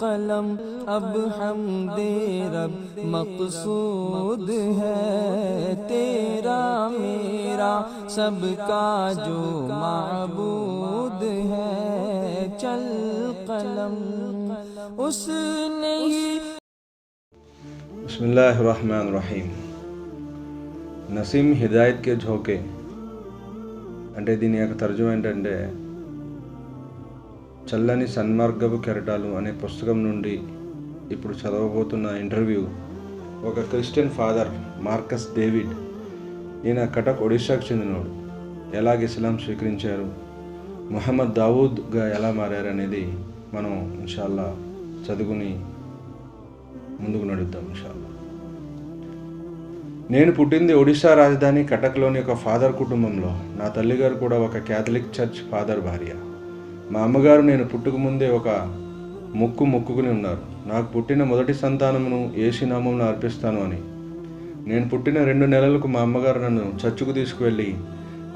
قلم، اب ہم رب مقصود ہے تیرا، میرا، سب کا جو معبود ہے۔ چل قلم، اس نے بسم اللہ الرحمن الرحیم۔ نسیم ہدایت کے جھوکے انڈے دنیا کا ترجمہ انڈے చల్లని సన్మార్గపు కెరటాలు అనే పుస్తకం నుండి ఇప్పుడు చదవబోతున్న ఇంటర్వ్యూ. ఒక క్రిస్టియన్ ఫాదర్ మార్కస్ డేవిడ్ ఈయన కటక్ ఒడిశాకు చెందినవాడు. ఎలాగ ఇస్లాం స్వీకరించారు? మొహమ్మద్ దావూద్గా ఎలా మారారు అనేది మనం ఇన్షాల్లా చదువుకుని ముందుకు నడుద్దాం ఇన్షాల్లా. నేను పుట్టింది ఒడిశా రాజధాని కటక్లోని ఒక ఫాదర్ కుటుంబంలో. నా తల్లిగారు కూడా ఒక క్యాథలిక్ చర్చ్ ఫాదర్ భార్య. మా అమ్మగారు నేను పుట్టుక ముందే ఒక మొక్కు మొక్కుకుని ఉన్నారు. నాకు పుట్టిన మొదటి సంతానమును ఏసునామంలో అర్పిస్తాను అని. నేను పుట్టిన రెండు నెలలకు మా అమ్మగారు నన్ను చర్చికు తీసుకువెళ్ళి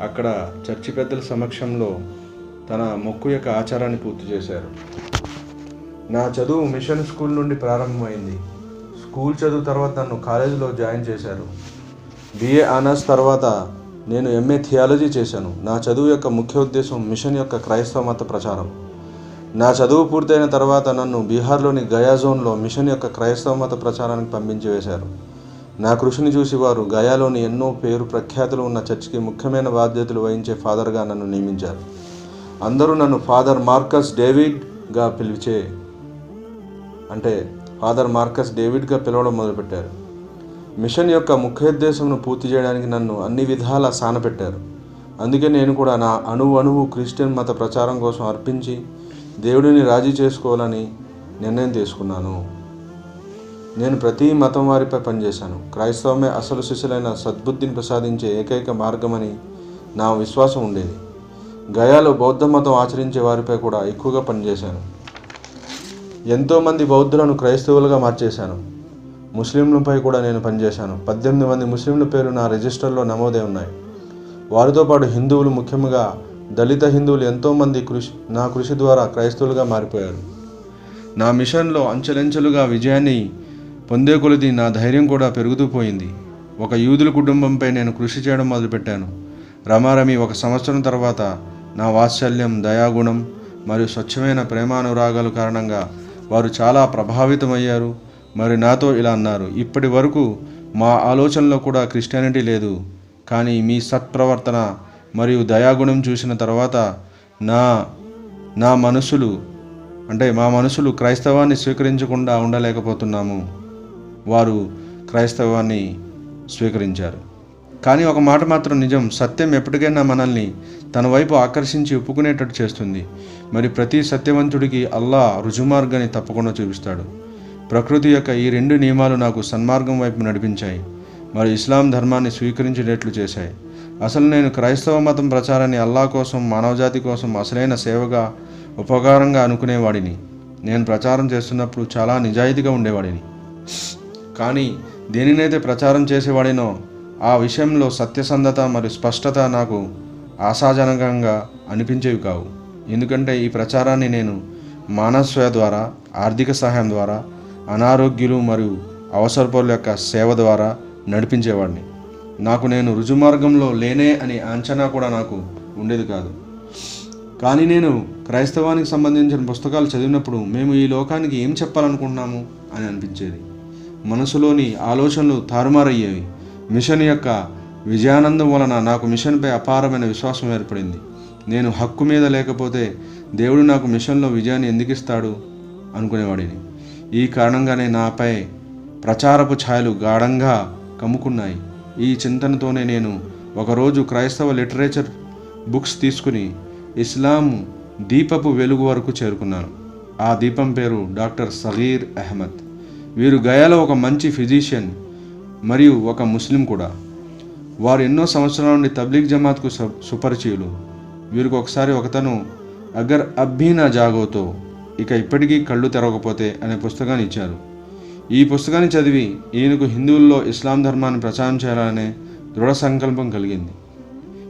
అక్కడ చర్చి పెద్దల సమక్షంలో తన మొక్కు యొక్క ఆచారాన్ని పూర్తి చేశారు. నా చదువు మిషన్ స్కూల్ నుండి ప్రారంభమైంది. స్కూల్ చదువు తర్వాత నన్ను కాలేజీలో జాయిన్ చేశారు. బిఏ ఆనర్స్ తర్వాత నేను ఎంఏ థియాలజీ చేశాను. నా చదువు యొక్క ముఖ్య ఉద్దేశం మిషన్ యొక్క క్రైస్తవ మత ప్రచారం. నా చదువు పూర్తయిన తర్వాత నన్ను బీహార్లోని గయా జోన్లో మిషన్ యొక్క క్రైస్తవ మత ప్రచారానికి పంపించి వేశారు. నా కృషిని చూసి వారు గయాలోని ఎన్నో పేరు ప్రఖ్యాతులు ఉన్న చర్చికి ముఖ్యమైన బాధ్యతలు వహించే ఫాదర్గా నన్ను నియమించారు. అందరూ నన్ను ఫాదర్ మార్కస్ డేవిడ్గా పిలిచే అంటే ఫాదర్ మార్కస్ డేవిడ్గా పిలవడం మొదలుపెట్టారు. మిషన్ యొక్క ముఖ్యోద్దేశంను పూర్తి చేయడానికి నన్ను అన్ని విధాలా సానపెట్టారు. అందుకే నేను కూడా నా అణువు అణువు క్రిస్టియన్ మత ప్రచారం కోసం అర్పించి దేవుడిని రాజీ చేసుకోవాలని నిర్ణయం తీసుకున్నాను. నేను ప్రతి మతం వారిపై పనిచేశాను. క్రైస్తవమే అసలు శిశులైన సద్బుద్ధిని ప్రసాదించే ఏకైక మార్గమని నా విశ్వాసం ఉండేది. గయాలో బౌద్ధ మతం ఆచరించే వారిపై కూడా ఎక్కువగా పనిచేశాను. ఎంతోమంది బౌద్ధులను క్రైస్తవులుగా మార్చేశాను. ముస్లింలపై కూడా నేను పనిచేశాను. పద్దెనిమిది మంది ముస్లింల పేరు నా రిజిస్టర్లో నమోదై ఉన్నాయి. వారితో పాటు హిందువులు ముఖ్యంగా దళిత హిందువులు ఎంతోమంది కృషి నా కృషి ద్వారా క్రైస్తవులుగా మారిపోయారు. నా మిషన్లో అంచెలంచెలుగా విజయాన్ని పొందే కొలది నా ధైర్యం కూడా పెరుగుతూ పోయింది. ఒక యూదుల కుటుంబంపై నేను కృషి చేయడం మొదలుపెట్టాను. రమారమి ఒక సంవత్సరం తర్వాత నా వాత్సల్యం దయాగుణం మరియు స్వచ్ఛమైన ప్రేమానురాగాలు కారణంగా వారు చాలా ప్రభావితమయ్యారు. మరి నాతో ఇలా అన్నారు. ఇప్పటి వరకు మా ఆలోచనలో కూడా క్రిస్టియానిటీ లేదు. కానీ మీ సత్ప్రవర్తన మరియు దయాగుణం చూసిన తర్వాత నా నా మనసులు అంటే మా మనసులు క్రైస్తవాన్ని స్వీకరించకుండా ఉండలేకపోతున్నాము. వారు క్రైస్తవాన్ని స్వీకరించారు. కానీ ఒక మాట మాత్రం నిజం. సత్యం ఎప్పటికైనా మనల్ని తన వైపు ఆకర్షించి ఒప్పుకునేటట్టు చేస్తుంది. మరి ప్రతి సత్యవంతుడికి అల్లా రుజుమార్గాన్ని తప్పకుండా చూపిస్తాడు. ప్రకృతి యొక్క ఈ రెండు నియమాలు నాకు సన్మార్గం వైపు నడిపించాయి. మరి ఇస్లాం ధర్మాన్ని స్వీకరించేటట్లు చేశాయి. అసలు నేను క్రైస్తవ మతం ప్రచారాన్ని అల్లా కోసం మానవజాతి కోసం అసలైన సేవగా ఉపకారంగా అనుకునేవాడిని. నేను ప్రచారం చేస్తున్నప్పుడు చాలా నిజాయితీగా ఉండేవాడిని. కానీ దేనినైతే ప్రచారం చేసేవాడినో ఆ విషయంలో సత్యసంధత మరియు స్పష్టత నాకు ఆశాజనకంగా అనిపించేవి కావు. ఎందుకంటే ఈ ప్రచారాన్ని నేను మానస్వయ ద్వారా ఆర్థిక సహాయం ద్వారా అనారోగ్యులు మరియు అవసరపరుల యొక్క సేవ ద్వారా నడిపించేవాడిని నాకు నేను రుజుమార్గంలో లేనే అనే అంచనా కూడా నాకు ఉండేది కాదు. కానీ నేను క్రైస్తవానికి సంబంధించిన పుస్తకాలు చదివినప్పుడు మేము ఈ లోకానికి ఏం చెప్పాలనుకుంటున్నాము అని అనిపించేది. మనసులోని ఆలోచనలు తారుమారయ్యేవి. మిషన్ యొక్క విజయానందం వలన నాకు మిషన్పై అపారమైన విశ్వాసం ఏర్పడింది. నేను హక్కు మీద లేకపోతే దేవుడు నాకు మిషన్లో విజయాన్ని ఎందుకు ఇస్తాడు? అనుకునేవాడిని. ఈ కారణంగానే నాపై ప్రచారపు ఛాయలు గాఢంగా కమ్ముకున్నాయి. ఈ చింతనతోనే నేను ఒకరోజు క్రైస్తవ లిటరేచర్ బుక్స్ తీసుకుని ఇస్లాం దీపపు వెలుగు వరకు చేరుకున్నాను. ఆ దీపం పేరు డాక్టర్ సగీర్ అహ్మద్. వీరు గయాలో ఒక మంచి ఫిజిషియన్ మరియు ఒక ముస్లిం కూడా. వారు ఎన్నో సంవత్సరాల నుండి తబ్లీగ్ జమాత్కు సుపరిచయులు. వీరికి ఒకసారి ఒకతను అగర్ అబ్బీనా జాగోతో ఇక ఇప్పటికీ కళ్ళు తెరవకపోతే అనే పుస్తకాన్ని ఇచ్చారు. ఈ పుస్తకాన్ని చదివి ఈయనకు హిందువుల్లో ఇస్లాం ధర్మాన్ని ప్రచారం చేయాలనే దృఢ సంకల్పం కలిగింది.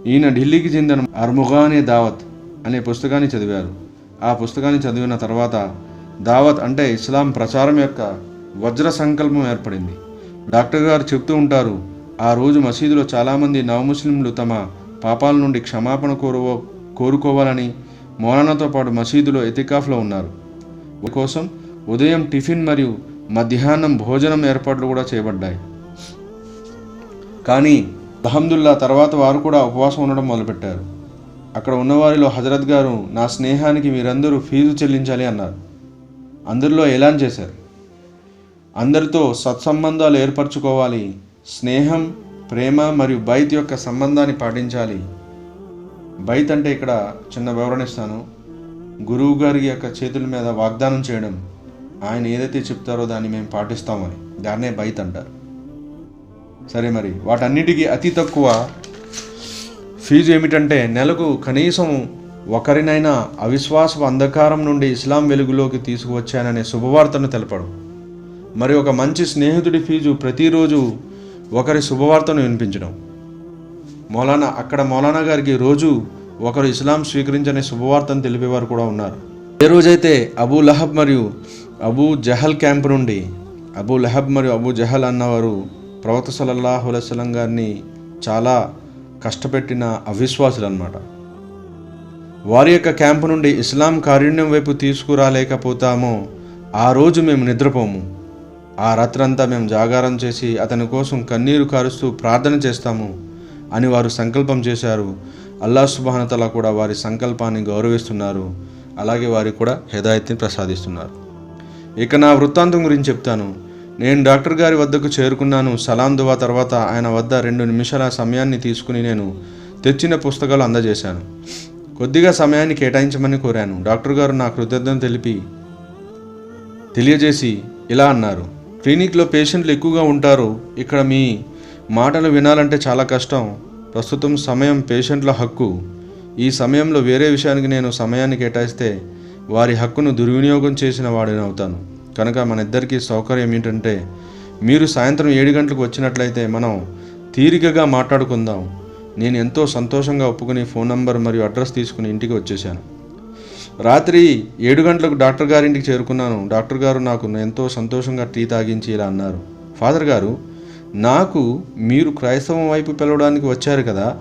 ఈయన ఢిల్లీకి చెందిన అర్ముగానే దావత్ అనే పుస్తకాన్ని చదివారు. ఆ పుస్తకాన్ని చదివిన తర్వాత దావత్ అంటే ఇస్లాం ప్రచారం యొక్క వజ్ర సంకల్పం ఏర్పడింది. డాక్టర్ గారు చెప్తూ ఉంటారు ఆ రోజు మసీదులో చాలామంది నవముస్లింలు తమ పాపాల నుండి క్షమాపణ కోరువో కోరుకోవాలని మౌలానాతో పాటు మసీదులో ఎతికాఫ్లో ఉన్నారు. కోసం ఉదయం టిఫిన్ మరియు మధ్యాహ్నం భోజనం ఏర్పాట్లు కూడా చేయబడ్డాయి. కానీ అహమ్దుల్లా తర్వాత వారు కూడా ఉపవాసం ఉండడం మొదలుపెట్టారు. అక్కడ ఉన్నవారిలో హజరత్ గారు నా స్నేహానికి మీరందరూ ఫీజు చెల్లించాలి అన్నారు. అందరిలో ఎలాన్ చేశారు. అందరితో సత్సంబంధాలు ఏర్పరచుకోవాలి స్నేహం ప్రేమ మరియు బైత్ యొక్క సంబంధాన్ని పాటించాలి బైత్ అంటే ఇక్కడ చిన్న వివరణ ఇస్తాను. గురువు గారి యొక్క చేతుల మీద వాగ్దానం చేయడం ఆయన ఏదైతే చెప్తారో దాన్ని మేము పాటిస్తామని. దాన్నే బైత్ అంటారు. సరే మరి వాటన్నిటికీ అతి తక్కువ ఫీజు ఏమిటంటే నెలకు కనీసం ఒకరినైనా అవిశ్వాసపు అంధకారం నుండి ఇస్లాం వెలుగులోకి తీసుకువచ్చాననే శుభవార్తను తెలపడం. మరి ఒక మంచి స్నేహితుడి ఫీజు ప్రతిరోజు ఒకరి శుభవార్తను వినిపించడం. మౌలానా అక్కడ మౌలానా గారికి రోజు ఒకరు ఇస్లాం స్వీకరించనే శుభవార్తను తెలిపేవారు కూడా ఉన్నారు. ఏ రోజైతే అబూ లహబ్ మరియు అబూ జహల్ క్యాంప్ నుండి అబూ లహబ్ మరియు అబూ జహల్ అన్నవారు ప్రవక్త సలల్లాహు అలైస్లం గారిని చాలా కష్టపెట్టిన అవిశ్వాసులు అన్నమాట వారి యొక్క క్యాంపు నుండి ఇస్లాం కారుణ్యం వైపు తీసుకురాలేకపోతామో ఆ రోజు మేము నిద్రపోము. ఆ రాత్రంతా మేము జాగారం చేసి అతని కోసం కన్నీరు కారుస్తూ ప్రార్థన చేస్తాము. అని వారు సంకల్పం చేశారు. అల్లా సుబానతల కూడా వారి సంకల్పాన్ని గౌరవిస్తున్నారు. అలాగే వారికి కూడా హెదాయత్ని ప్రసాదిస్తున్నారు. ఇక నా వృత్తాంతం గురించి చెప్తాను. నేను డాక్టర్ గారి వద్దకు చేరుకున్నాను. సలాం దువా తర్వాత ఆయన వద్ద రెండు నిమిషాల సమయాన్ని తీసుకుని నేను తెచ్చిన పుస్తకాలు అందజేశాను. కొద్దిగా సమయాన్ని కేటాయించమని కోరాను. డాక్టర్ గారు నా కృతజ్ఞత తెలిపి తెలియజేసి ఇలా అన్నారు. క్లినిక్లో పేషెంట్లు ఎక్కువగా ఉంటారు. ఇక్కడ మీ మాటలు వినాలంటే చాలా కష్టం. ప్రస్తుతం సమయం పేషెంట్ల హక్కు. ఈ సమయంలో వేరే విషయానికి నేను సమయాన్ని కేటాయిస్తే వారి హక్కును దుర్వినియోగం చేసిన వాడిని అవుతాను. కనుక మన ఇద్దరికీ సౌకర్యం ఏంటంటే మీరు సాయంత్రం ఏడు గంటలకు వచ్చినట్లయితే మనం తీరికగా మాట్లాడుకుందాం. నేను ఎంతో సంతోషంగా ఒప్పుకుని ఫోన్ నంబర్ మరియు అడ్రస్ తీసుకుని ఇంటికి వచ్చేసాను రాత్రి ఏడు గంటలకు డాక్టర్ గారింటికి చేరుకున్నాను. డాక్టర్ గారు నాకు ఎంతో సంతోషంగా టీ తాగించి ఇలా అన్నారు. ఫాదర్ గారు నాకు మీరు క్రైస్తవం వైపు పిలవడానికి వచ్చారు కదా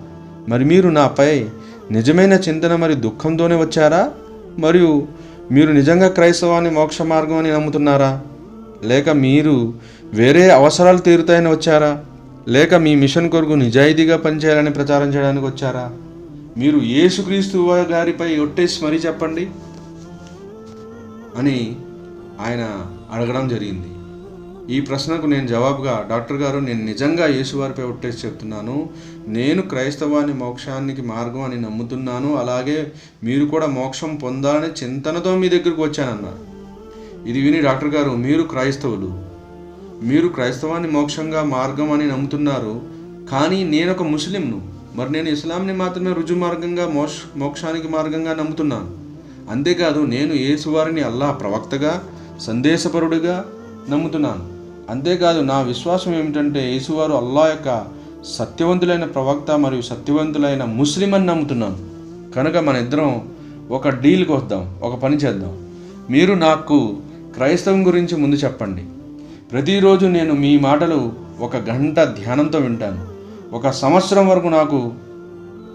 మరి మీరు నాపై నిజమైన చింతన మరియు దుఃఖంతోనే వచ్చారా? మరియు మీరు నిజంగా క్రైస్తవాన్ని మోక్ష మార్గం అని నమ్ముతున్నారా? లేక మీరు వేరే అవసరాలు తీరుతాయని వచ్చారా? లేక మీ మిషన్ కొరకు నిజాయితీగా పనిచేయాలని ప్రచారం చేయడానికి వచ్చారా? మీరు యేసుక్రీస్తు గారిపై ఒట్టేసి మరీ చెప్పండి అని ఆయన అడగడం జరిగింది. ఈ ప్రశ్నకు నేను జవాబుగా డాక్టర్ గారు నేను నిజంగా యేసువారిపై ఒట్టేసి చెప్తున్నాను. నేను క్రైస్తవాన్ని మోక్షానికి మార్గం అని నమ్ముతున్నాను. అలాగే మీరు కూడా మోక్షం పొందాలని చింతనతో మీ దగ్గరకు వచ్చానన్నారు ఇది విని డాక్టర్ గారు మీరు క్రైస్తవులు. మీరు క్రైస్తవాన్ని మోక్షంగా మార్గం అని నమ్ముతున్నారు. కానీ నేను ఒక ముస్లింను. మరి నేను ఇస్లాంని మాత్రమే రుజు మార్గంగా మోక్ష మోక్షానికి మార్గంగా నమ్ముతున్నాను. అంతేకాదు నేను యేసువారిని అల్లా ప్రవక్తగా సందేశపరుడిగా నమ్ముతున్నాను. అంతేకాదు నా విశ్వాసం ఏమిటంటే యేసువారు అల్లా యొక్క సత్యవంతులైన ప్రవక్త మరియు సత్యవంతులైన ముస్లిం అని నమ్ముతున్నాను. కనుక మన ఇద్దరం ఒక డీల్కి వద్దాం ఒక పని చేద్దాం. మీరు నాకు క్రైస్తవం గురించి ముందు చెప్పండి. ప్రతిరోజు నేను మీ మాటలు ఒక గంట ధ్యానంతో వింటాను. ఒక సంవత్సరం వరకు నాకు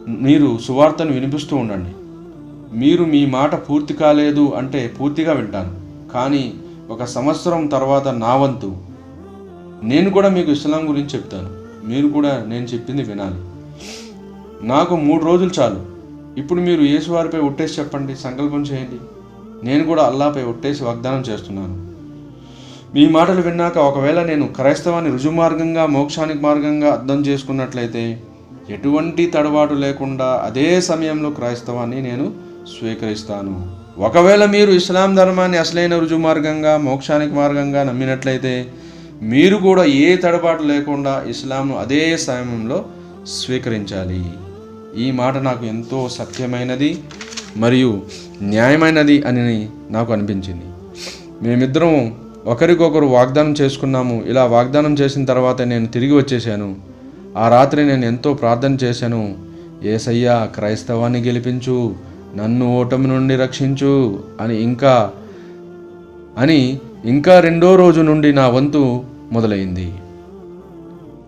మీరు సువార్తను వినిపిస్తూ ఉండండి. మీరు మీ మాట పూర్తి కాలేదు అంటే పూర్తిగా వింటాను. కానీ ఒక సంవత్సరం తర్వాత నా వంతు నేను కూడా మీకు ఇస్లాం గురించి చెప్తాను. మీరు కూడా నేను చెప్పింది వినాలి. నాకు మూడు రోజులు చాలు. ఇప్పుడు మీరు యేసువారిపై ఒట్టేసి చెప్పండి సంకల్పం చేయండి. నేను కూడా అల్లాపై ఒట్టేసి వాగ్దానం చేస్తున్నాను. మీ మాటలు విన్నాక ఒకవేళ నేను క్రైస్తవాన్ని రుజుమార్గంగా మోక్షానికి మార్గంగా అర్థం చేసుకున్నట్లయితే ఎటువంటి తడబాటు లేకుండా అదే సమయంలో క్రైస్తవాన్ని నేను స్వీకరిస్తాను. ఒకవేళ మీరు ఇస్లాం ధర్మాన్ని అసలైన రుజుమార్గంగా మోక్షానికి మార్గంగా నమ్మినట్లయితే మీరు కూడా ఏ తడబాటు లేకుండా ఇస్లాంను అదే సమయంలో స్వీకరించాలి. ఈ మాట నాకు ఎంతో సత్యమైనది మరియు న్యాయమైనది అని నాకు అనిపించింది. మేమిద్దరం ఒకరికొకరు వాగ్దానం చేసుకున్నాము. ఇలా వాగ్దానం చేసిన తర్వాత నేను తిరిగి వచ్చేసాను ఆ రాత్రి నేను ఎంతో ప్రార్థన చేశాను. ఏసయ్యా క్రైస్తవాన్ని గెలిపించు నన్ను ఓటమి నుండి రక్షించు అని ఇంకా అని ఇంకా రెండో రోజు నుండి నా వంతు మొదలైంది.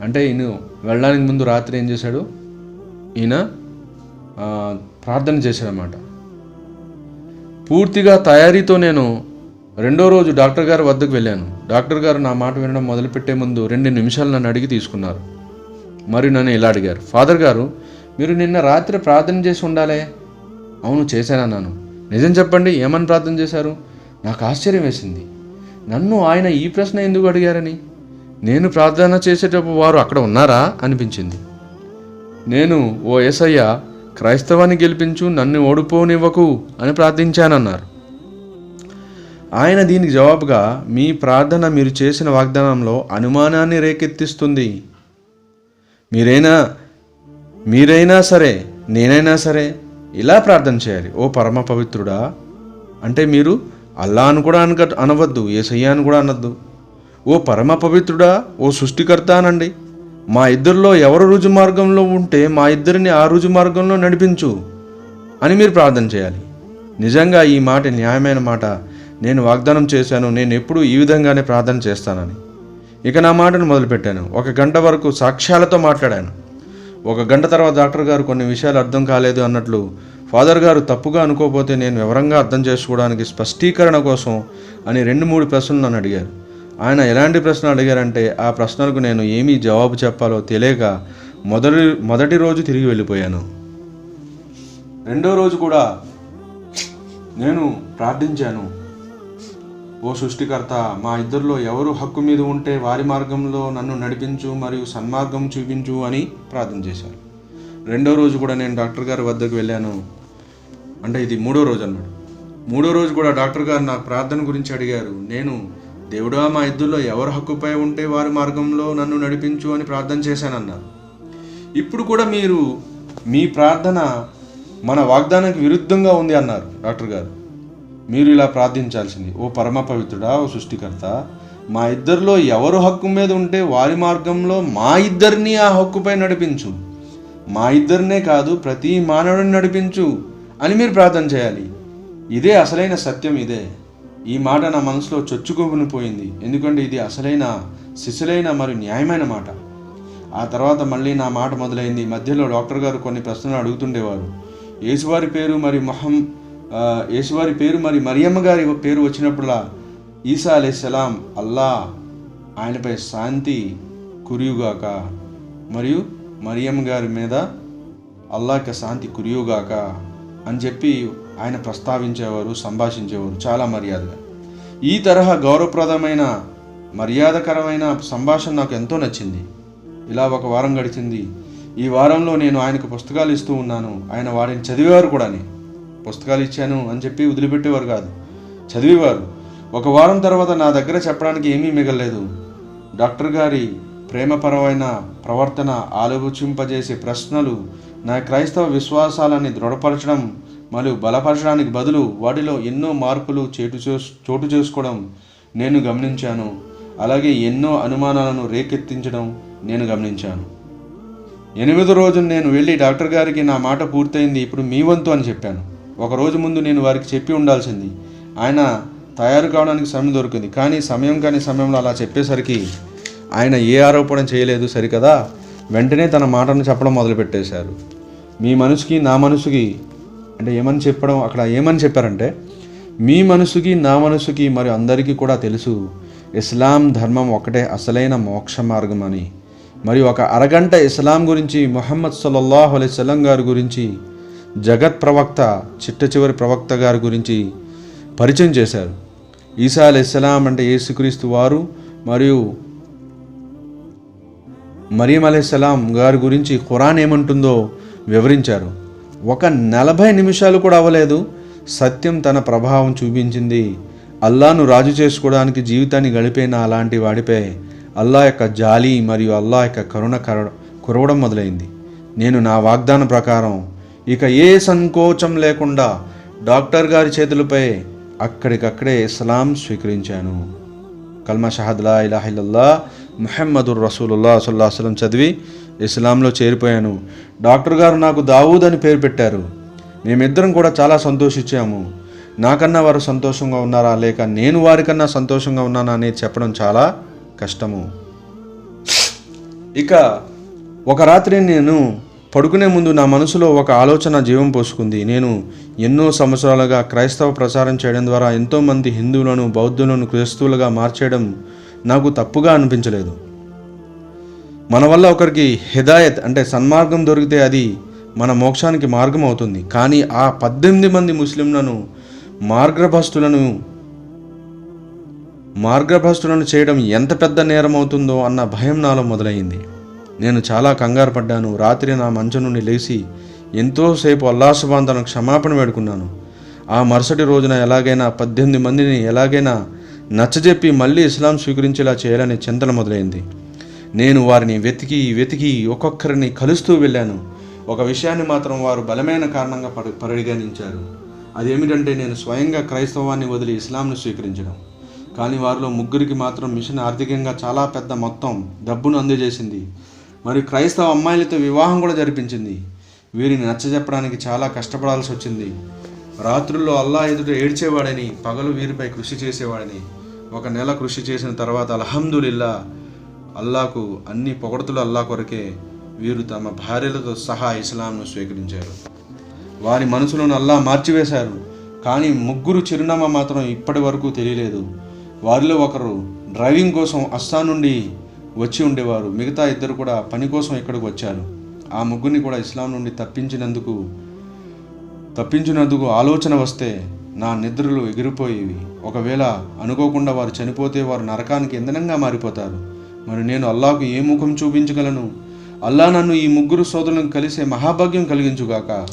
అంటే ఈయన వెళ్ళడానికి ముందు రాత్రి ఏం చేశాడు? ఈయన ప్రార్థన చేశాడనమాట పూర్తిగా తయారీతో నేను రెండో రోజు డాక్టర్ గారి వద్దకు వెళ్ళాను. డాక్టర్ గారు నా మాట వినడం మొదలుపెట్టే ముందు రెండు నిమిషాలు నన్ను అడిగి తీసుకున్నారు. మరియు నన్ను ఇలా అడిగారు. ఫాదర్ గారు మీరు నిన్న రాత్రి ప్రార్థన చేసి ఉండాలే. అవును చేశానన్నాను. నిజం చెప్పండి ఏమని ప్రార్థన చేశారు? నాకు ఆశ్చర్యం వేసింది. నన్ను ఆయన ఈ ప్రశ్న ఎందుకు అడిగారని? నేను ప్రార్థన చేసేటప్పుడు వారు అక్కడ ఉన్నారా? అనిపించింది. నేను ఓ ఏసయ్య క్రైస్తవాన్ని గెలిపించు నన్ను ఓడిపోనివ్వకు అని ప్రార్థించానన్నారు. ఆయన దీనికి జవాబుగా మీ ప్రార్థన మీరు చేసిన వాగ్దానంలో అనుమానాన్ని రేకెత్తిస్తుంది. మీరైనా మీరైనా సరే నేనైనా సరే ఇలా ప్రార్థన చేయాలి. ఓ పరమ పవిత్రుడా అంటే మీరు అల్లా అని కూడా అనక అనవద్దు ఏసయ్య అని కూడా అనద్దు. ఓ పరమ పవిత్రుడా ఓ సృష్టికర్త అనండి. మా ఇద్దరిలో ఎవరు రుజు మార్గంలో ఉంటే మా ఇద్దరిని ఆ రుజు మార్గంలో నడిపించు అని మీరు ప్రార్థన చేయాలి. నిజంగా ఈ మాట న్యాయమైన మాట. నేను వాగ్దానం చేశాను నేను ఎప్పుడూ ఈ విధంగానే ప్రార్థన చేస్తానని. ఇక నా మాటను మొదలుపెట్టాను. ఒక గంట వరకు సాక్ష్యాలతో మాట్లాడాను. ఒక గంట తర్వాత డాక్టర్ గారు కొన్ని విషయాలు అర్థం కాలేదు అన్నట్లు ఫాదర్ గారు తప్పుగా అనుకోకపోతే నేను వివరంగా అర్థం చేసుకోవడానికి స్పష్టీకరణ కోసం అని రెండు మూడు ప్రశ్నలు నన్ను అడిగారు. ఆయన ఎలాంటి ప్రశ్నలు అడిగారంటే ఆ ప్రశ్నలకు నేను ఏమీ జవాబు చెప్పాలో తెలియక మొదటి మొదటి రోజు తిరిగి వెళ్ళిపోయాను. రెండో రోజు కూడా నేను ప్రార్థించాను. ఓ సృష్టికర్త మా ఇద్దరిలో ఎవరు హక్కు మీద ఉంటే వారి మార్గంలో నన్ను నడిపించు మరియు సన్మార్గం చూపించు అని ప్రార్థన చేశాను రెండో రోజు కూడా నేను డాక్టర్ గారి వద్దకు వెళ్ళాను. అంటే ఇది మూడో రోజు అన్నాడు. మూడో రోజు కూడా డాక్టర్ గారు నా ప్రార్థన గురించి అడిగారు. నేను దేవుడా మా ఇద్దరిలో ఎవరు హక్కుపై ఉంటే వారి మార్గంలో నన్ను నడిపించు అని ప్రార్థన చేశానన్నారు. ఇప్పుడు కూడా మీరు మీ ప్రార్థన మన వాగ్దానానికి విరుద్ధంగా ఉంది అన్నారు డాక్టర్ గారు. మీరు ఇలా ప్రార్థించాల్సింది ఓ పరమ పవిత్రుడా ఓ సృష్టికర్త మా ఇద్దరిలో ఎవరు హక్కు మీద ఉంటే వారి మార్గంలో మా ఇద్దరిని ఆ హక్కుపై నడిపించు. మా ఇద్దరినే కాదు ప్రతి మానవుడిని నడిపించు. అని మీరు ప్రార్థన చేయాలి. ఇదే అసలైన సత్యం ఇదే. ఈ మాట నా మనసులో చొచ్చుకొని పోయింది. ఎందుకంటే ఇది అసలైన శిశులైన మరియు న్యాయమైన మాట. ఆ తర్వాత మళ్ళీ నా మాట మొదలైంది. మధ్యలో డాక్టర్ గారు కొన్ని ప్రశ్నలు అడుగుతుండేవారు. యేసువారి పేరు మరి మొహం యేసువారి పేరు మరి మరియమ్మ గారి పేరు వచ్చినప్పుడులా ఈసా సలాం అల్లా ఆయనపై శాంతి కురియుగాక మరియు మరియమ్మ గారి మీద అల్లాహ్కి శాంతి కురియుగాక. అని చెప్పి ఆయన ప్రస్తావించేవారు సంభాషించేవారు చాలా మర్యాదగా. ఈ తరహా గౌరవప్రదమైన మర్యాదకరమైన సంభాషణ నాకు ఎంతో నచ్చింది. ఇలా ఒక వారం గడిచింది. ఈ వారంలో నేను ఆయనకు పుస్తకాలు ఇస్తూ ఉన్నాను. ఆయన వాటిని చదివేవారు కూడాని. పుస్తకాలు ఇచ్చాను అని చెప్పి వదిలిపెట్టేవారు కాదు. చదివేవారు. ఒక వారం తర్వాత నా దగ్గర చెప్పడానికి ఏమీ మిగలలేదు. డాక్టర్ గారి ప్రేమపరమైన ప్రవర్తన ఆలోచింపజేసే ప్రశ్నలు నా క్రైస్తవ విశ్వాసాలని దృఢపరచడం మరియు బలపరచడానికి బదులు వాటిలో ఎన్నో మార్పులు చేటు చోటు చేసుకోవడం నేను గమనించాను. అలాగే ఎన్నో అనుమానాలను రేకెత్తించడం నేను గమనించాను. ఎనిమిదో రోజు నేను వెళ్ళి డాక్టర్ గారికి నా మాట పూర్తయింది ఇప్పుడు మీ వంతు అని చెప్పాను. ఒక రోజు ముందు నేను వారికి చెప్పి ఉండాల్సింది ఆయన తయారు కావడానికి సమయం దొరికింది కానీ సమయం కాని సమయంలో అలా చెప్పేసరికి ఆయన ఏ ఆరోపణ చేయలేదు సరికదా? వెంటనే తన మాటను చెప్పడం మొదలుపెట్టేశారు. మీ మనసుకి నా మనసుకి అంటే ఏమని చెప్పడం అక్కడ ఏమని చెప్పారంటే మీ మనసుకి నా మనసుకి మరి అందరికీ కూడా తెలుసు ఇస్లాం ధర్మం ఒకటే అసలైన మోక్ష మార్గం అని. మరి ఒక అరగంట ఇస్లాం గురించి మొహమ్మద్ సల్లల్లాహు అలైస్లం గారి గురించి జగత్ ప్రవక్త చిట్ట చివరి ప్రవక్త గారి గురించి పరిచయం చేశారు. ఈసా అలైస్లాం అంటే యేసుక్రీస్తు వారు మరియు మరియం అలైహిస్సలాం గారి గురించి ఖురాన్ ఏమంటుందో వివరించారు. ఒక నలభై నిమిషాలు కూడా అవ్వలేదు. సత్యం తన ప్రభావం చూపించింది. అల్లాను రాజు చేసుకోవడానికి జీవితాన్ని గడిపేన అలాంటి వాడిపై అల్లా యొక్క జాలి మరియు అల్లా యొక్క కరుణ కర కురవడం మొదలైంది. నేను నా వాగ్దానం ప్రకారం ఇక ఏ సంకోచం లేకుండా డాక్టర్ గారి చేతులపై అక్కడికక్కడే ఇస్లాం స్వీకరించాను. కల్మా షహద్లా ఇలాహిల్లా ముహమ్మదుర్ రసూలుల్లా సల్లా చదివి ఇస్లాంలో చేరిపోయాను. డాక్టర్ గారు నాకు దావూద్ అని పేరు పెట్టారు. మేమిద్దరం కూడా చాలా సంతోషించాము. నాకన్నా వారు సంతోషంగా ఉన్నారా? లేక నేను వారికన్నా సంతోషంగా ఉన్నానా అనేది చెప్పడం చాలా కష్టము. ఇక ఒక రాత్రి నేను పడుకునే ముందు నా మనసులో ఒక ఆలోచన జీవం పోసుకుంది. నేను ఎన్నో సంవత్సరాలుగా క్రైస్తవ ప్రచారం చేయడం ద్వారా ఎంతోమంది హిందువులను బౌద్ధులను క్రైస్తవులుగా మార్చేయడం నాకు తప్పుగా అనిపించలేదు. మన వల్ల ఒకరికి హిదాయత్ అంటే సన్మార్గం దొరికితే అది మన మోక్షానికి మార్గం అవుతుంది. కానీ ఆ పద్దెనిమిది మంది ముస్లింలను మార్గభస్తులను మార్గభ్రస్తులను చేయడం ఎంత పెద్ద నేరం అవుతుందో అన్న భయం నాలో మొదలైంది. నేను చాలా కంగారు పడ్డాను. రాత్రి నా మంచం నుండి లేచి ఎంతోసేపు అల్లాసుబాంతను క్షమాపణ వేడుకున్నాను. ఆ మరుసటి రోజున ఎలాగైనా పద్దెనిమిది మందిని ఎలాగైనా నచ్చజెప్పి మళ్ళీ ఇస్లాం స్వీకరించేలా చేయాలని చింతన మొదలైంది. నేను వారిని వెతికి వెతికి ఒక్కొక్కరిని కలుస్తూ వెళ్ళాను. ఒక విషయాన్ని మాత్రం వారు బలమైన కారణంగా పరి పరిగణించారు. అదేమిటంటే నేను స్వయంగా క్రైస్తవాన్ని వదిలి ఇస్లాంను స్వీకరించడం. కానీ వారిలో ముగ్గురికి మాత్రం మిషన్ ఆర్థికంగా చాలా పెద్ద మొత్తం డబ్బును అందజేసింది. మరియు క్రైస్తవ అమ్మాయిలతో వివాహం కూడా జరిపించింది. వీరిని నచ్చజెప్పడానికి చాలా కష్టపడాల్సి వచ్చింది. రాత్రుల్లో అల్లా ఎదుట ఏడ్చేవాడని పగలు వీరిపై కృషి చేసేవాడని ఒక నెల కృషి చేసిన తర్వాత అల్హమ్దులిల్లా అల్లాకు అన్ని పొగడతలు అల్లా కొరకే వీరు తమ భార్యలతో సహా ఇస్లాంను స్వీకరించారు. వారి మనసులను అల్లా మార్చివేశారు. కానీ ముగ్గురు చిరునామా మాత్రం ఇప్పటి వరకు తెలియలేదు. వారిలో ఒకరు డ్రైవింగ్ కోసం అస్సాం నుండి వచ్చి ఉండేవారు. మిగతా ఇద్దరు కూడా పని కోసం ఇక్కడికి వచ్చారు. ఆ ముగ్గురిని కూడా ఇస్లాం నుండి తప్పించినందుకు తప్పించినందుకు ఆలోచన వస్తే నా నిద్రలు ఎగిరిపోయేవి. ఒకవేళ అనుకోకుండా వారు చనిపోతే వారు నరకానికి ఇంధనంగా మారిపోతారు. మరి నేను అల్లాకు ఏ ముఖం చూపించగలను? అల్లా నన్ను ఈ ముగ్గురు సోదరులను కలిసే మహాభాగ్యం కలిగించుగాక.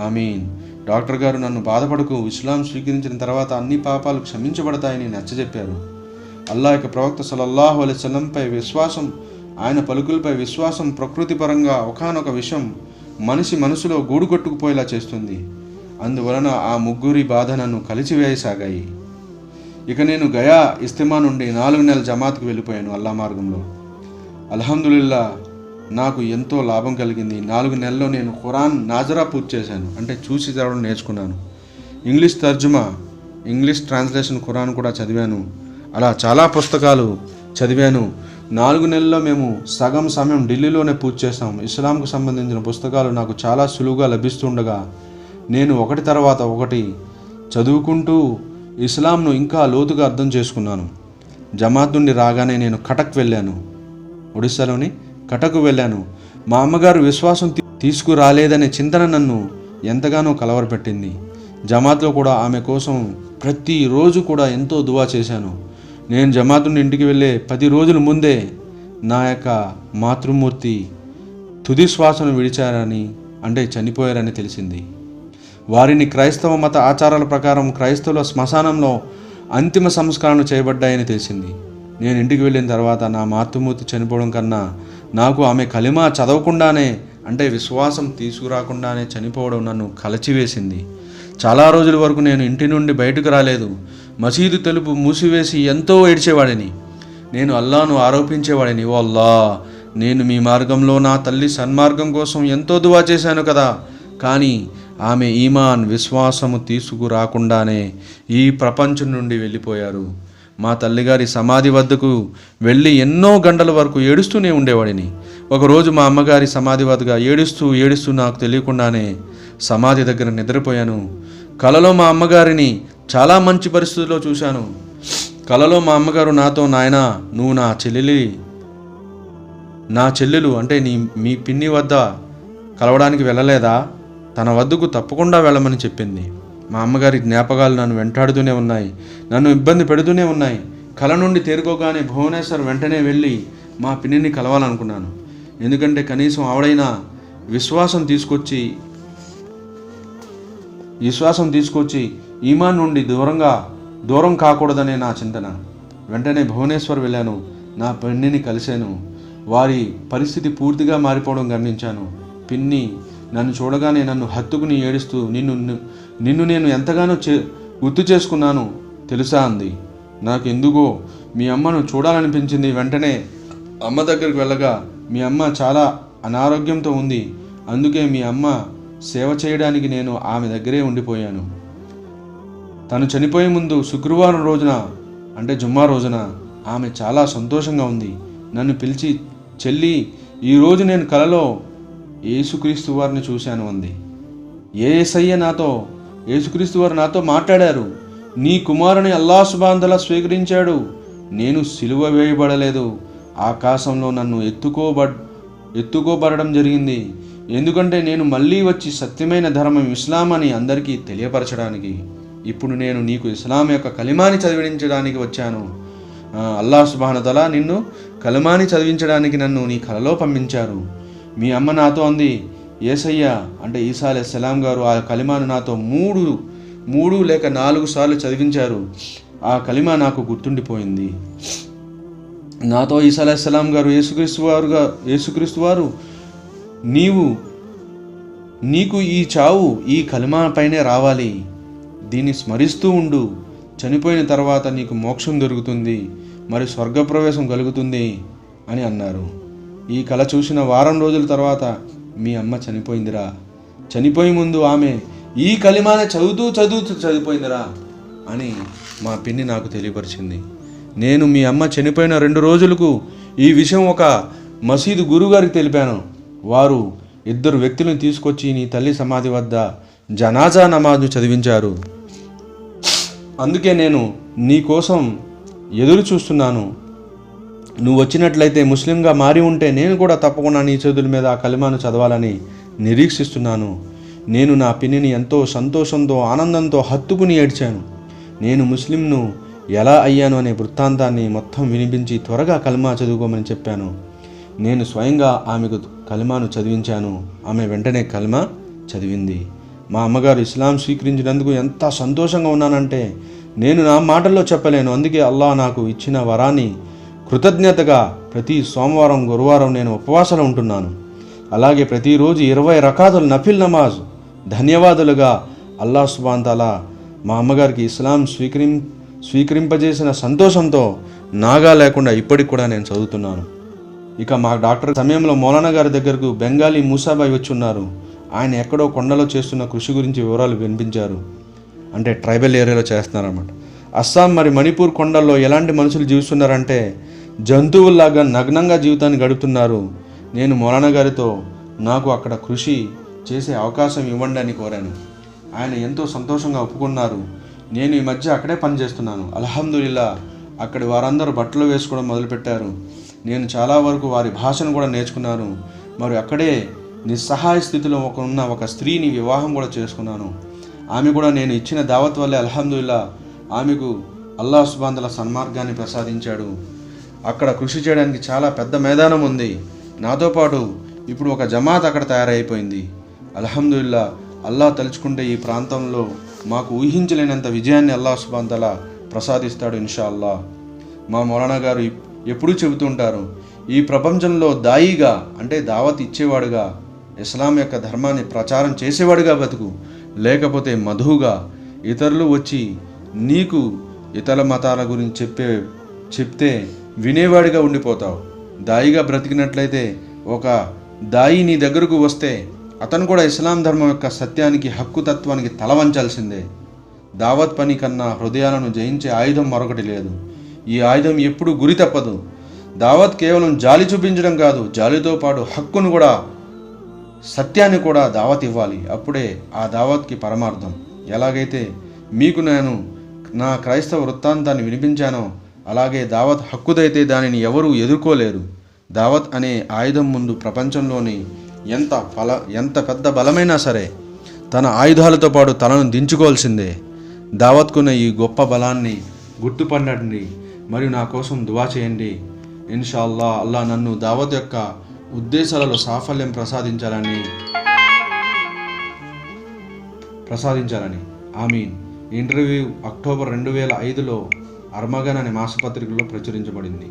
ఆమీన్. డాక్టర్ గారు నన్ను బాధపడకు ఇస్లాం స్వీకరించిన తర్వాత అన్ని పాపాలు క్షమించబడతాయని నచ్చజెప్పారు. అల్లా యొక్క ప్రవక్త సలల్లాహు అలైస్లంపై విశ్వాసం ఆయన పలుకులపై విశ్వాసం ప్రకృతిపరంగా ఒకానొక విషయం మనిషి మనసులో గూడు కొట్టుకుపోయేలా చేస్తుంది. అందువలన ఆ ముగ్గురి బాధ నన్ను కలిచివేయసాగాయి. ఇక నేను గయా ఇస్తిమా నుండి నాలుగు నెలల జమాత్కు వెళ్ళిపోయాను అల్లా మార్గంలో. అల్హమ్దులిల్లా నాకు ఎంతో లాభం కలిగింది. నాలుగు నెలల్లో నేను ఖురాన్ నాజరా పూర్తి చేశాను. అంటే చూసి చదవడం నేర్చుకున్నాను. ఇంగ్లీష్ తర్జుమా ఇంగ్లీష్ ట్రాన్స్లేషన్ ఖురాన్ కూడా చదివాను. అలా చాలా పుస్తకాలు చదివాను. నాలుగు నెలల్లో మేము సగం సమయం ఢిల్లీలోనే పూర్తి చేసాం ఇస్లాంకు సంబంధించిన పుస్తకాలు నాకు చాలా సులువుగా లభిస్తుండగా నేను ఒకటి తర్వాత ఒకటి చదువుకుంటూ ఇస్లాంను ఇంకా లోతుగా అర్థం చేసుకున్నాను. జమాత్ నుండి రాగానే నేను కటక్ వెళ్ళాను. ఒడిశాలోని కటకు వెళ్ళాను. మా అమ్మగారు విశ్వాసం తీసుకురాలేదనే చింతన నన్ను ఎంతగానో కలవరపెట్టింది. జమాత్లో కూడా ఆమె కోసం ప్రతిరోజు కూడా ఎంతో దువా చేశాను. నేను జమాత్ నుండి ఇంటికి వెళ్ళే పది రోజుల ముందే నా యొక్క మాతృమూర్తి తుది శ్వాసను విడిచారని అంటే చనిపోయారని తెలిసింది. వారిని క్రైస్తవ మత ఆచారాల ప్రకారం క్రైస్తవుల శ్మశానంలో అంతిమ సంస్కరణలు చేయబడ్డాయని తెలిసింది. నేను ఇంటికి వెళ్ళిన తర్వాత నా మాతృమూర్తి చనిపోవడం కన్నా నాకు ఆమె కలిమా చదవకుండానే అంటే విశ్వాసం తీసుకురాకుండానే చనిపోవడం నన్ను కలచివేసింది. చాలా రోజుల వరకు నేను ఇంటి నుండి బయటకు రాలేదు. మసీదు తలుపు మూసివేసి ఎంతో ఏడ్చేవాడిని. నేను అల్లాను ఆరోపించేవాడిని. ఓ అల్లా నేను మీ మార్గంలో నా తల్లి సన్మార్గం కోసం ఎంతో దువా చేశాను కదా. కానీ ఆమె ఈమాన్ విశ్వాసము తీసుకురాకుండానే ఈ ప్రపంచం నుండి వెళ్ళిపోయారు. మా తల్లిగారి సమాధి వద్దకు వెళ్ళి ఎన్నో గంటల వరకు ఏడుస్తూనే ఉండేవాడిని. ఒకరోజు మా అమ్మగారి సమాధి వద్దగా ఏడుస్తూ ఏడుస్తూ నాకు తెలియకుండానే సమాధి దగ్గర నిద్రపోయాను. కలలో మా అమ్మగారిని చాలా మంచి పరిస్థితుల్లో చూశాను. కలలో మా అమ్మగారు నాతో నాయన నువ్వు నా చెల్లెలి నా చెల్లెలు అంటే నీ మీ పిన్ని వద్ద కలవడానికి వెళ్ళలేదా? తన వద్దకు తప్పకుండా వెళ్ళమని చెప్పింది. మా అమ్మగారి జ్ఞాపకాలు నన్ను వెంటాడుతూనే ఉన్నాయి. నన్ను ఇబ్బంది పెడుతూనే ఉన్నాయి. కళ నుండి తేరుకోగానే భువనేశ్వర్ వెంటనే వెళ్ళి మా పిన్నిని కలవాలనుకున్నాను. ఎందుకంటే కనీసం ఆవిడైనా విశ్వాసం తీసుకొచ్చి విశ్వాసం తీసుకొచ్చి ఈమాన్ నుండి దూరంగా దూరం కాకూడదనే నా చింతన. వెంటనే భువనేశ్వర్ వెళ్ళాను. నా పిన్నిని కలిశాను. వారి పరిస్థితి పూర్తిగా మారిపోవడం గమనించాను. పిన్ని నన్ను చూడగానే నన్ను హత్తుకుని ఏడుస్తూ నిన్ను నిన్ను నేను ఎంతగానో చే గుర్తు చేసుకున్నాను తెలుసా? అంది. నాకు ఎందుకో మీ అమ్మను చూడాలనిపించింది వెంటనే అమ్మ దగ్గరికి వెళ్ళగా మీ అమ్మ చాలా అనారోగ్యంతో ఉంది. అందుకే మీ అమ్మ సేవ చేయడానికి నేను ఆమె దగ్గరే ఉండిపోయాను. తను చనిపోయే ముందు శుక్రవారం రోజున అంటే జుమ్మా రోజున ఆమె చాలా సంతోషంగా ఉంది. నన్ను పిలిచి చెల్లి ఈరోజు నేను కలలో యేసుక్రీస్తు వారిని చూశాను అంది. ఏసయ్య నాతో యేసుక్రీస్తు వారు నాతో మాట్లాడారు. నీ కుమారుని అల్లా సుబాంధలా స్వీకరించాడు. నేను సిలువ వేయబడలేదు. ఆకాశంలో నన్ను ఎత్తుకోబడ్ ఎత్తుకోబడడం జరిగింది. ఎందుకంటే నేను మళ్ళీ వచ్చి సత్యమైన ధర్మం ఇస్లాం అని అందరికీ తెలియపరచడానికి ఇప్పుడు నేను నీకు ఇస్లాం యొక్క కలిమాని చదివించడానికి వచ్చాను. ఆ, అల్లా సుబానతల నిన్ను కలిమాని చదివించడానికి నన్ను నీ కలలో పంపించారు. మీ అమ్మ నాతో అంది ఏసయ్య అంటే ఈసాలే సలాం గారు ఆ కలిమాను నాతో మూడు మూడు లేక నాలుగు సార్లు చదివించారు. ఆ కలిమా నాకు గుర్తుండిపోయింది. నాతో ఈసా సలాం గారు యేసుక్రీస్తు వారుగా యేసుక్రీస్తు వారు నీవు నీకు ఈ చావు ఈ కలిమా పైనే రావాలి. దీన్ని స్మరిస్తూ ఉండు. చనిపోయిన తర్వాత నీకు మోక్షం దొరుకుతుంది. మరి స్వర్గప్రవేశం కలుగుతుంది అని అన్నారు. ఈ కళ చూసిన వారం రోజుల తర్వాత మీ అమ్మ చనిపోయిందిరా. చనిపోయే ముందు ఆమె ఈ కలిమానే చదువుతూ చదువుతూ చనిపోయిందిరా అని మా పిన్ని నాకు తెలియపరిచింది. నేను మీ అమ్మ చనిపోయిన రెండు రోజులకు ఈ విషయం ఒక మసీదు గురుగారికి తెలిపాను. వారు ఇద్దరు వ్యక్తులను తీసుకొచ్చి నీ తల్లి సమాధి వద్ద జనాజా నమాజ్ను చదివించారు. అందుకే నేను నీ కోసం ఎదురు చూస్తున్నాను. నువ్వు వచ్చినట్లయితే ముస్లింగా మారి ఉంటే నేను కూడా తప్పకుండా నీ చేతుల మీద ఆ కలిమాను చదవాలని నిరీక్షిస్తున్నాను. నేను నా పిన్నిని ఎంతో సంతోషంతో ఆనందంతో హత్తుకుని ఏడ్చాను. నేను ముస్లింను ఎలా అయ్యాను అనే వృత్తాంతాన్ని మొత్తం వినిపించి త్వరగా కలిమా చదువుకోమని చెప్పాను. నేను స్వయంగా ఆమెకు కలిమాను చదివించాను. ఆమె వెంటనే కలిమా చదివింది. మా అమ్మగారు ఇస్లాం స్వీకరించినందుకు ఎంత సంతోషంగా ఉన్నానంటే నేను నా మాటల్లో చెప్పలేను. అందుకే అల్లా నాకు ఇచ్చిన వరాన్ని కృతజ్ఞతగా ప్రతి సోమవారం గురువారం నేను ఉపవాసాలు ఉంటున్నాను. అలాగే ప్రతిరోజు ఇరవై రకాదులు నఫిల్ నమాజ్. ధన్యవాదాలుగా అల్లా సుబాన్ మా అమ్మగారికి ఇస్లాం స్వీకరిం స్వీకరింపజేసిన సంతోషంతో నాగా లేకుండా ఇప్పటికి కూడా నేను చదువుతున్నాను. ఇక మా డాక్టర్ సమయంలో మౌలానా గారి దగ్గరకు బెంగాలీ మూసాబాయి వచ్చి ఉన్నారు ఆయన ఎక్కడో కొండలో చేస్తున్న కృషి గురించి వివరాలు వినిపించారు. అంటే ట్రైబల్ ఏరియాలో చేస్తున్నారన్నమాట. అస్సాం మరి మణిపూర్ కొండల్లో ఎలాంటి మనుషులు జీవిస్తున్నారంటే జంతువుల్లాగా నగ్నంగా జీవితాన్ని గడుపుతున్నారు. నేను మౌలానా గారితో నాకు అక్కడ కృషి చేసే అవకాశం ఇవ్వండి అని కోరాను. ఆయన ఎంతో సంతోషంగా ఒప్పుకున్నారు. నేను ఈ మధ్య అక్కడే పనిచేస్తున్నాను. అల్హమ్దుల్లా అక్కడి వారందరూ బట్టలు వేసుకోవడం మొదలుపెట్టారు. నేను చాలా వరకు వారి భాషను కూడా నేర్చుకున్నాను. మరి అక్కడే నిస్సహాయ స్థితిలో ఒక ఉన్న ఒక స్త్రీని వివాహం కూడా చేసుకున్నాను. ఆమె కూడా నేను ఇచ్చిన దావత్ వల్లే అల్హమ్దుల్లా ఆమెకు అల్లా సుబాందల సన్మార్గాన్ని ప్రసాదించాడు. అక్కడ కృషి చేయడానికి చాలా పెద్ద మైదానం ఉంది. నాతో పాటు ఇప్పుడు ఒక జమాత్ అక్కడ తయారైపోయింది. అల్హమ్దుల్లా అల్లా తలుచుకుంటే ఈ ప్రాంతంలో మాకు ఊహించలేనంత విజయాన్ని అల్లా సుబాంతల ప్రసాదిస్తాడు ఇన్షా అల్లా మా మౌలానా గారు ఎప్పుడూ చెబుతుంటారు ఈ ప్రపంచంలో దాయిగా అంటే దావత్ ఇచ్చేవాడుగా ఇస్లాం యొక్క ధర్మాన్ని ప్రచారం చేసేవాడుగా బతుకు లేకపోతే మధువుగా ఇతరులు వచ్చి నీకు ఇతర మతాల గురించి చెప్పే చెప్తే వినేవాడిగా ఉండిపోతావు. దాయిగా బ్రతికినట్లయితే ఒక దాయి నీ దగ్గరకు వస్తే అతను కూడా ఇస్లాం ధర్మం యొక్క సత్యానికి హక్కు తత్వానికి తల వంచాల్సిందే. దావత్ పని కన్నా హృదయాలను జయించే ఆయుధం మరొకటి లేదు. ఈ ఆయుధం ఎప్పుడూ గురి తప్పదు. దావత్ కేవలం జాలి చూపించడం కాదు జాలితో పాటు హక్కును కూడా సత్యాన్ని కూడా దావత్ ఇవ్వాలి. అప్పుడే ఆ దావత్కి పరమార్థం. ఎలాగైతే మీకు నేను నా క్రైస్తవ వృత్తాంతాన్ని వినిపించానో అలాగే దావత్ హక్కుదైతే దానిని ఎవరూ ఎదుర్కోలేరు. దావత్ అనే ఆయుధం ముందు ప్రపంచంలోని ఎంత బల ఎంత పెద్ద బలమైనా సరే తన ఆయుధాలతో పాటు తలను దించుకోవాల్సిందే. దావత్కున్న ఈ గొప్ప బలాన్ని గుర్తుపడండి మరియు నా కోసం దువా చేయండి. ఇన్షాల్లా అల్లా నన్ను దావత్ యొక్క ఉద్దేశాలలో సాఫల్యం ప్రసాదించాలని ప్రసాదించాలని. ఆమీన్. ఇంటర్వ్యూ అక్టోబర్ రెండు వేల ఐదులో అర్మగన్ అనే మాసపత్రికలో ప్రచురించబడింది.